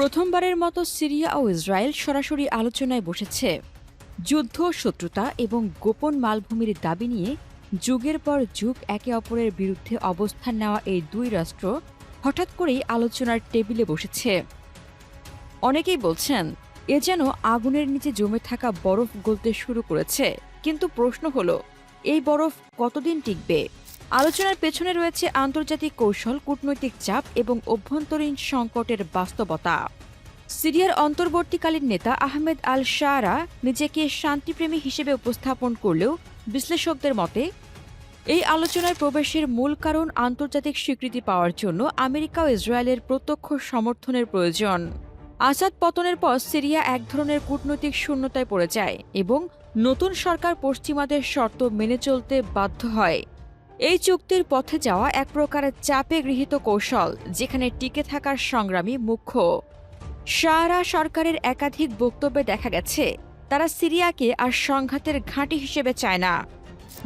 প্রথমবারের মতো সিরিয়া ও ইসরায়েল সরাসরি আলোচনায় বসেছে। যুদ্ধ, শত্রুতা এবং গোপন মালভূমির দাবি নিয়ে যুগের পর যুগ একে অপরের বিরুদ্ধে অবস্থান নেওয়া এই দুই রাষ্ট্র হঠাৎ করেই আলোচনার টেবিলে বসেছে। অনেকেই বলছেন, এ যেন আগুনের নিচে জমে থাকা বরফ গলতে শুরু করেছে। কিন্তু প্রশ্ন হলো, এই বরফ কতদিন টিকবে? আলোচনার পেছনে রয়েছে আন্তর্জাতিক কৌশল, কূটনৈতিক চাপ এবং অভ্যন্তরীণ সংকটের বাস্তবতা। সিরিয়ার অন্তর্বর্তীকালীন নেতা আহমেদ আল শাহরা নিজেকে শান্তিপ্রেমী হিসেবে উপস্থাপন করলেও বিশ্লেষকদের মতে, এই আলোচনায় প্রবেশের মূল কারণ আন্তর্জাতিক স্বীকৃতি পাওয়ার জন্য আমেরিকা ও ইসরায়েলের প্রত্যক্ষ সমর্থনের প্রয়োজন। আসাদ পতনের পর সিরিয়া এক ধরনের কূটনৈতিক শূন্যতায় পড়ে যায় এবং নতুন সরকার পশ্চিমাদের শর্ত মেনে চলতে বাধ্য হয়। এই চুক্তির পথে যাওয়া এক প্রকারের চাপে গৃহীত কৌশল, যেখানে টিকে থাকার সংগ্রামী মুখ্য। শাহরা সরকারের একাধিক বক্তব্যে দেখা গেছে, তারা সিরিয়াকে আর সংঘাতের ঘাঁটি হিসেবে চায় না।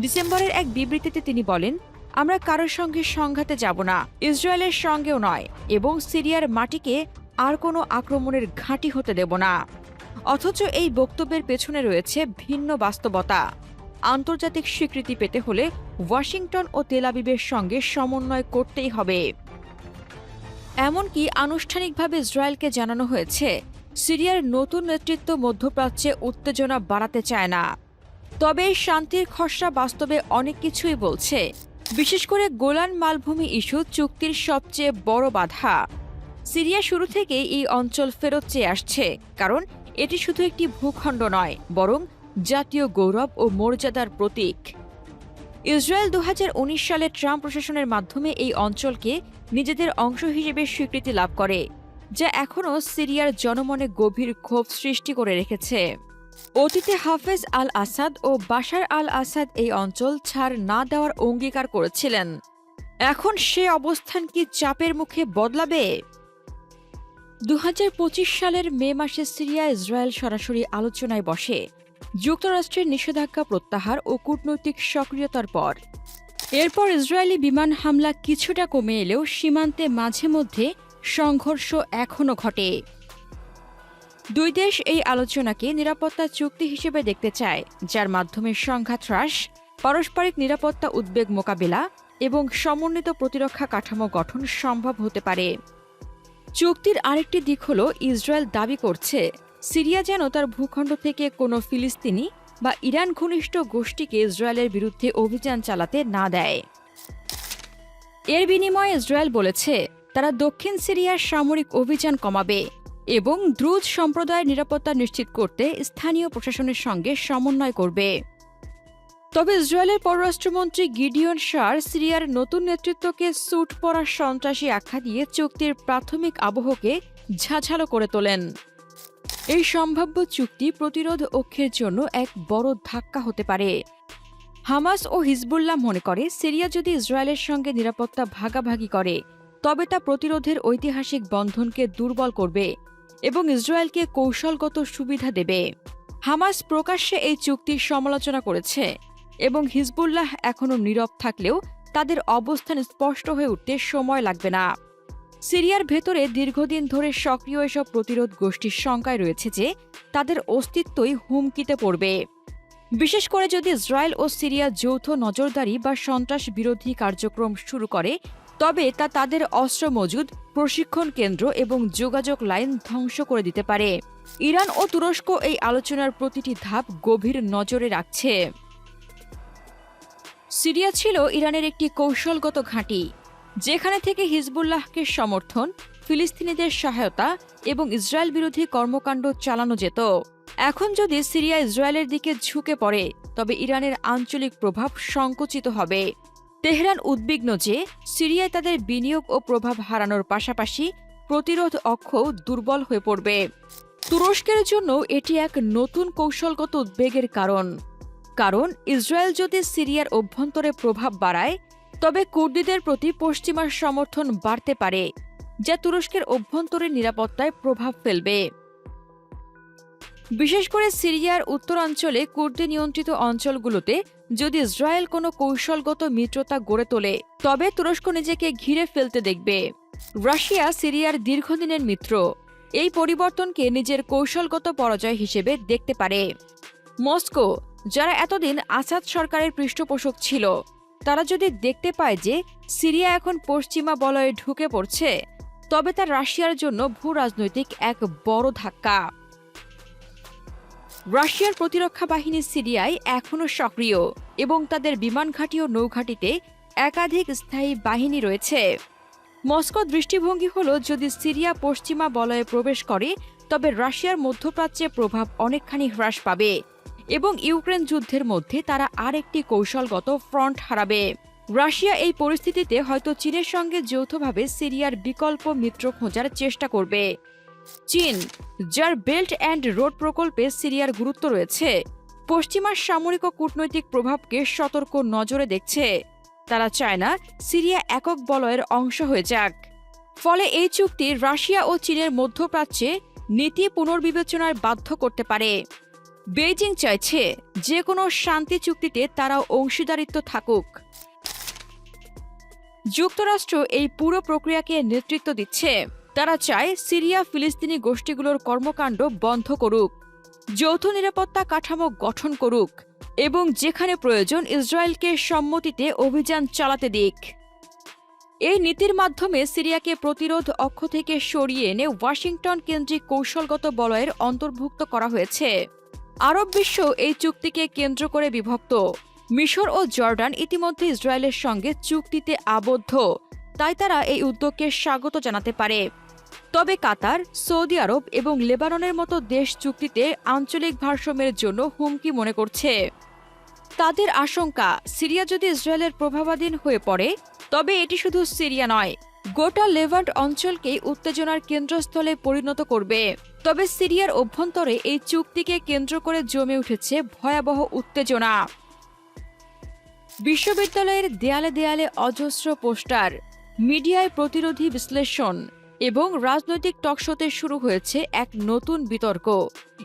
ডিসেম্বরের এক বিবৃতিতে তিনি বলেন, আমরা কারোর সঙ্গে সংঘাতে যাব না, ইসরায়েলের সঙ্গেও নয়, এবং সিরিয়ার মাটিকে আর কোনো আক্রমণের ঘাঁটি হতে দেব না। অথচ এই বক্তব্যের পেছনে রয়েছে ভিন্ন বাস্তবতা। আন্তর্জাতিক স্বীকৃতি পেতে হলে ওয়াশিংটন ও তেলাবিবের সঙ্গে সমন্বয় করতেই হবে। এমনকি আনুষ্ঠানিকভাবে ইসরায়েলকে জানানো হয়েছে, সিরিয়ার নতুন নেতৃত্ব মধ্যপ্রাচ্যে উত্তেজনা বাড়াতে চায় না। তবে শান্তির খসড়া বাস্তবে অনেক কিছুই বলছে। বিশেষ করে গোলান মালভূমি ইস্যু চুক্তির সবচেয়ে বড় বাধা। সিরিয়া শুরু থেকেই এই অঞ্চল ফেরত চেয়ে আসছে, কারণ এটি শুধু একটি ভূখণ্ড নয়, বরং জাতীয় গৌরব ও মর্যাদার প্রতীক। ইসরায়েল দু হাজার উনিশ সালে ট্রাম্প প্রশাসনের মাধ্যমে এই অঞ্চলকে নিজেদের অংশ হিসেবে স্বীকৃতি লাভ করে, যা এখনও সিরিয়ার জনমনে গভীর ক্ষোভ সৃষ্টি করে রেখেছে। অতীতে হাফেজ আল আসাদ ও বাশার আল আসাদ এই অঞ্চল ছাড় না দেওয়ার অঙ্গীকার করেছিলেন। এখন সে অবস্থান কি চাপের মুখে বদলাবে? দু হাজার পঁচিশ সালের মে মাসে সিরিয়া ইসরায়েল সরাসরি আলোচনায় বসে যুক্তরাষ্ট্রের নিষেধাজ্ঞা প্রত্যাহার ও কূটনৈতিক সক্রিয়তার পর। এরপর ইসরায়েলি বিমান হামলা কিছুটা কমে এলেও সীমান্তে মাঝে মধ্যে সংঘর্ষ এখনও ঘটে। দুই দেশ এই আলোচনাকে নিরাপত্তা চুক্তি হিসেবে দেখতে চায়, যার মাধ্যমে সংঘাত হ্রাস, পারস্পরিক নিরাপত্তা উদ্বেগ মোকাবিলা এবং সমন্বিত প্রতিরক্ষা কাঠামো গঠন সম্ভব হতে পারে। চুক্তির আরেকটি দিক হল, ইসরায়েল দাবি করছে সিরিয়া যেন তার ভূখণ্ড থেকে কোনো ফিলিস্তিনি বা ইরান ঘনিষ্ঠ গোষ্ঠীকে ইসরায়েলের বিরুদ্ধে অভিযান চালাতে না দেয়। এর বিনিময়ে ইসরায়েল বলেছে, তারা দক্ষিণ সিরিয়ার সামরিক অভিযান কমাবে এবং দ্রুত সম্প্রদায়ের নিরাপত্তা নিশ্চিত করতে স্থানীয় প্রশাসনের সঙ্গে সমন্বয় করবে। তবে ইসরায়েলের পররাষ্ট্রমন্ত্রী গিডিয়ন শার সিরিয়ার নতুন নেতৃত্বকে স্যুট পরা সন্ত্রাসী আখ্যা দিয়ে চুক্তির প্রাথমিক আবহকে ঝাঁঝালো করে তোলেন। এই সম্ভাব্য চুক্তি প্রতিরোধ অক্ষের জন্য এক বড় ধাক্কা হতে পারে। হামাস ও হিজবুল্লাহ মনে করে, সিরিয়া যদি ইসরায়েলের সঙ্গে নিরাপত্তা ভাগাভাগি করে, তবে তা প্রতিরোধের ঐতিহাসিক বন্ধনকে দুর্বল করবে এবং ইসরায়েলকে কৌশলগত সুবিধা দেবে। হামাস প্রকাশ্যে এই চুক্তির সমালোচনা করেছে এবং হিজবুল্লাহ এখনও নীরব থাকলেও তাদের অবস্থান স্পষ্ট হয়ে উঠতে সময় লাগবে না। সিরিয়ার ভেতরে দীর্ঘদিন ধরে সক্রিয় এসব প্রতিরোধ গোষ্ঠীর শঙ্কায় রয়েছে যে তাদের অস্তিত্বই হুমকিতে পড়বে। বিশেষ করে যদি ইসরায়েল ও সিরিয়া যৌথ নজরদারি বা সন্ত্রাস বিরোধী কার্যক্রম শুরু করে, তবে তা তাদের অস্ত্র মজুদ, প্রশিক্ষণ কেন্দ্র এবং যোগাযোগ লাইন ধ্বংস করে দিতে পারে। ইরান ও তুরস্ক এই আলোচনার প্রতিটি ধাপ গভীর নজরে রাখছে। সিরিয়া ছিল ইরানের একটি কৌশলগত ঘাঁটি। যেখানে থেকে হিজবুল্লাহকে সমর্থন, ফিলিস্তিনিদের সহায়তা এবং ইসরায়েল বিরোধী কর্মকাণ্ড চালানো যেত। এখন যদি সিরিয়া ইসরায়েলের দিকে ঝুঁকে পড়ে, তবে ইরানের আঞ্চলিক প্রভাব সংকুচিত হবে। তেহরান উদ্বিগ্ন যে সিরিয়ায় তাদের বিনিয়োগ ও প্রভাব হারানোর পাশাপাশি প্রতিরোধ অক্ষ দুর্বল হয়ে পড়বে। তুরস্কের জন্য এটি এক নতুন কৌশলগত উদ্বেগের কারণ। কারণ ইসরায়েল যদি সিরিয়ার অভ্যন্তরে প্রভাব বাড়ায় তবে কুর্দিদের প্রতি পশ্চিমার সমর্থন বাড়তে পারে, যা তুরস্কের অভ্যন্তরীণ নিরাপত্তায় প্রভাব ফেলবে। বিশেষ করে সিরিয়ার উত্তরাঞ্চলে কুর্দি নিয়ন্ত্রিত অঞ্চলগুলোতে যদি ইসরায়েল কোনো কৌশলগত মিত্রতা গড়ে তোলে, তবে তুরস্ক নিজেকে ঘিরে ফেলতে দেখবে। রাশিয়া সিরিয়ার দীর্ঘদিনের মিত্র, এই পরিবর্তনকে নিজের কৌশলগত পরাজয় হিসেবে দেখতে পারে। মস্কো, যারা এতদিন আসাদ সরকারের পৃষ্ঠপোষক ছিল তারা যদি দেখতে পায় যে সিরিয়া এখন পশ্চিমা বলয়ে ঢুকে পড়ছে, তবে তা রাশিয়ার জন্য ভূ রাজনৈতিক এক বড় ধাক্কা। রাশিয়ার প্রতিরক্ষা বাহিনী সিরিয়ায় এখনও সক্রিয় এবং তাদের বিমান ঘাঁটি ও নৌঘাঁটিতে একাধিক স্থায়ী বাহিনী রয়েছে। মস্কো দৃষ্টিভঙ্গি হল, যদি সিরিয়া পশ্চিমা বলয়ে প্রবেশ করে, তবে রাশিয়ার মধ্যপ্রাচ্যে প্রভাব অনেকখানি হ্রাস পাবে। এবং ইউক্রেন যুদ্ধের মধ্যে তারা আরেকটি কৌশলগত ফ্রন্ট হারাবে। রাশিয়া এই পরিস্থিতিতে হয়তো চীনের সঙ্গে যৌথভাবে সিরিয়ার বিকল্প মিত্র খোঁজার চেষ্টা করবে। চীন, যার বেল্ট অ্যান্ড রোড প্রকল্পে সিরিয়ার গুরুত্ব রয়েছে পশ্চিমার সামরিক ও কূটনৈতিক প্রভাবকে সতর্ক নজরে দেখছে। তারা চায় না সিরিয়া একক বলয়ের অংশ হয়ে যাক। ফলে এই চুক্তি রাশিয়া ও চীনের মধ্যপ্রাচ্যে নীতি পুনর্বিবেচনার বাধ্য করতে পারে। বেইজিং চাইছে যে কোনো শান্তি চুক্তিতে তারাও অংশীদারিত্ব থাকুক। যুক্তরাষ্ট্র এই পুরো প্রক্রিয়াকে নেতৃত্ব দিচ্ছে। তারা চায় সিরিয়া ফিলিস্তিনি গোষ্ঠীগুলোর কর্মকাণ্ড বন্ধ করুক, যৌথ নিরাপত্তা কাঠামো গঠন করুক, এবং যেখানে প্রয়োজন ইসরায়েলকে সম্মতিতে অভিযান চালাতে দিক। এই নীতির মাধ্যমে সিরিয়াকে প্রতিরোধ অক্ষ থেকে সরিয়ে এনে ওয়াশিংটন কেন্দ্রিক কৌশলগত বলয়ের অন্তর্ভুক্ত করা হয়েছে। আরব বিশ্ব এই চুক্তিকে কেন্দ্র করে বিভক্ত। মিশর ও জর্ডান ইতিমধ্যে ইসরায়েলের সঙ্গে চুক্তিতে আবদ্ধ। তাই তারা এই উদ্যোগকে স্বাগত জানাতে পারে। তবে কাতার, সৌদি আরব এবং লেবাননের মতো দেশ চুক্তিতে আঞ্চলিক ভারসাম্যের জন্য হুমকি মনে করছে। তাদের আশঙ্কা, সিরিয়া যদি ইসরায়েলের প্রভাবাধীন হয়ে পড়ে, তবে এটি শুধু সিরিয়া নয়, গোটা লেভান্ট অঞ্চলকেই উত্তেজনার কেন্দ্রস্থলে পরিণত করবে। তবে সিরিয়ার অভ্যন্তরে এই চুক্তিকে কেন্দ্র করে জমে উঠেছে ভয়াবহ উত্তেজনা। বিশ্ববিদ্যালয়ের দেয়ালে দেয়ালে অজস্র পোস্টার, মিডিয়ায় প্রতিরোধী বিশ্লেষণ এবং রাজনৈতিক টকশোতে শুরু হয়েছে এক নতুন বিতর্ক।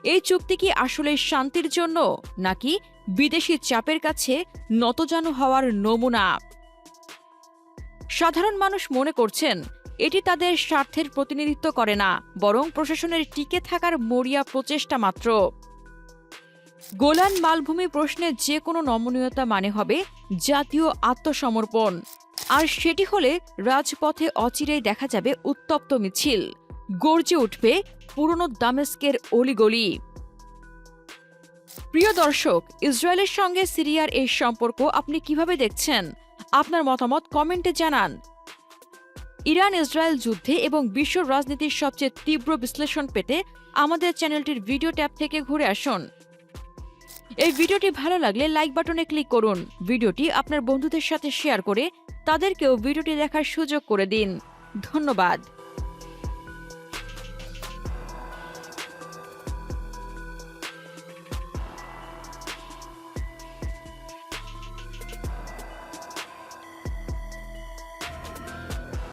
এই চুক্তি কি আসলে শান্তির জন্য, নাকি বিদেশি চাপের কাছে নতজানু হওয়ার নমুনা? সাধারণ মানুষ মনে করছেন এটি তাদের স্বার্থের প্রতিনিধিত্ব করে না, বরং প্রশাসনের টিকে থাকার মরিয়া প্রচেষ্টা মাত্র। গোলান মালভূমি প্রশ্নে যে কোনো নমনীয়তা মানে হবে জাতীয় আত্মসমর্পণ, আর সেটি হলে রাজপথে অচিরেই দেখা যাবে উত্তপ্ত মিছিল, গর্জে উঠবে পুরনো দামেস্কের অলিগলি। প্রিয় দর্শক, ইসরায়েলের সঙ্গে সিরিয়ার এই সম্পর্ক আপনি কীভাবে দেখছেন? আপনার মতামত কমেন্টে জানান। ইরান ইসরায়েল যুদ্ধে এবং বিশ্ব রাজনীতির সবচেয়ে তীব্র বিশ্লেষণ পেতে আমাদের চ্যানেলটির ভিডিও ট্যাব থেকে ঘুরে আসুন। এই ভিডিওটি ভালো লাগলে লাইক বাটনে ক্লিক করুন। ভিডিওটি আপনার বন্ধুদের সাথে শেয়ার করে তাদেরকেও ভিডিওটি দেখার সুযোগ করে দিন। ধন্যবাদ।